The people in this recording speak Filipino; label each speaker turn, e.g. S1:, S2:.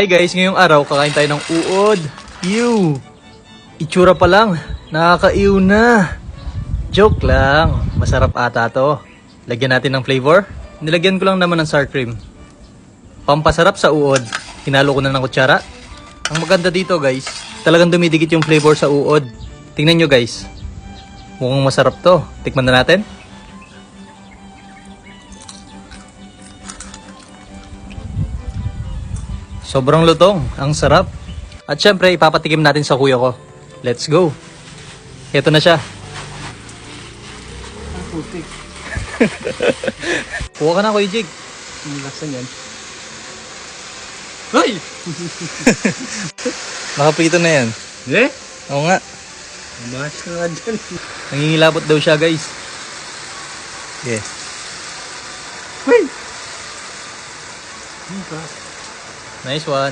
S1: Hey guys, ngayong araw kakain tayo ng uod. Ew! Itsura pa lang, nakakaiw na. Joke lang, masarap ata to. Lagyan natin ng flavor. Nilagyan ko lang naman ng sour cream. Pampasarap sa uod, hinalo ko na ng kutsara. Ang maganda dito guys, talagang dumidikit yung flavor sa uod. Tingnan nyo guys, mukhang masarap to. Tikman na natin. Sobrang lutong, ang sarap. At syempre, ipapatikim natin sa kuya ko. Let's go. Ito na siya.
S2: Ang putik.
S1: Kuha ka na, Kuya Jig.
S2: Ang lasa niyan. Hoy!
S1: Nakapito na yan.
S2: Eh?
S1: Oo nga.
S2: Mas ka nga dyan.
S1: Nangingilabot daw siya, guys. Yeah.
S2: Hoy! Ang ka.
S1: Nice one.